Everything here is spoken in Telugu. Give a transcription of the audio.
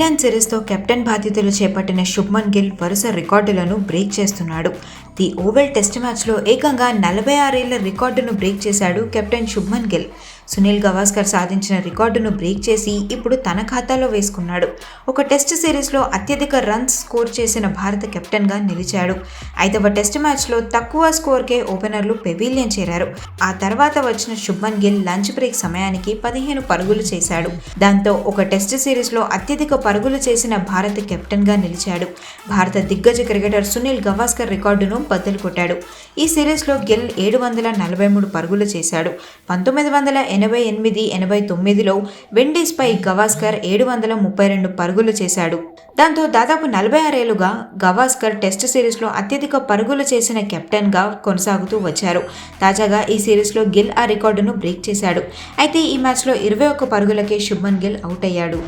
ఇంగ్లాండ్ సిరీస్తో కెప్టెన్ బాధ్యతలు చేపట్టిన శుభ్మన్ గిల్ వరుస రికార్డులను బ్రేక్ చేస్తున్నాడు. ది ఓవెల్ టెస్ట్ మ్యాచ్లో ఏకంగా నలభై ఆరేళ్ళ రికార్డును బ్రేక్ చేశాడు కెప్టెన్ శుభ్మన్ గిల్. సునీల్ గవాస్కర్ సాధించిన రికార్డును బ్రేక్ చేసి ఇప్పుడు తన ఖాతాలో వేసుకున్నాడు. ఒక టెస్ట్ సిరీస్లో అత్యధిక రన్స్ స్కోర్ చేసిన భారత కెప్టెన్గా నిలిచాడు. ఐదవ టెస్ట్ మ్యాచ్లో తక్కువ స్కోర్కే ఓపెనర్లు పెవిలియన్ చేరారు. ఆ తర్వాత వచ్చిన శుభ్మన్ గిల్ లంచ్ బ్రేక్ సమయానికి పదిహేను పరుగులు చేశాడు. దాంతో ఒక టెస్ట్ సిరీస్లో అత్యధిక పరుగులు చేసిన భారత కెప్టెన్గా నిలిచాడు. భారత దిగ్గజ క్రికెటర్ సునీల్ గవాస్కర్ రికార్డును బద్దలు కొట్టాడు. ఈ సిరీస్లో గిల్ ఏడు వందల నలభై మూడు పరుగులు చేశాడు. పంతొమ్మిది వందల ఎనభై ఎనిమిది ఎనభై తొమ్మిదిలో విండీస్పై గవాస్కర్ ఏడు వందల ముప్పై రెండు పరుగులు చేశాడు. దాంతో దాదాపు నలభై ఆరేళ్ళుగా గవాస్కర్ టెస్ట్ సిరీస్లో అత్యధిక పరుగులు చేసిన కెప్టెన్గా కొనసాగుతూ వచ్చారు. తాజాగా ఈ సిరీస్లో గిల్ ఆ రికార్డును బ్రేక్ చేశాడు. అయితే ఈ మ్యాచ్లో ఇరవై ఒక్క పరుగులకే శుభ్మన్ గిల్ అవుట్ అయ్యాడు.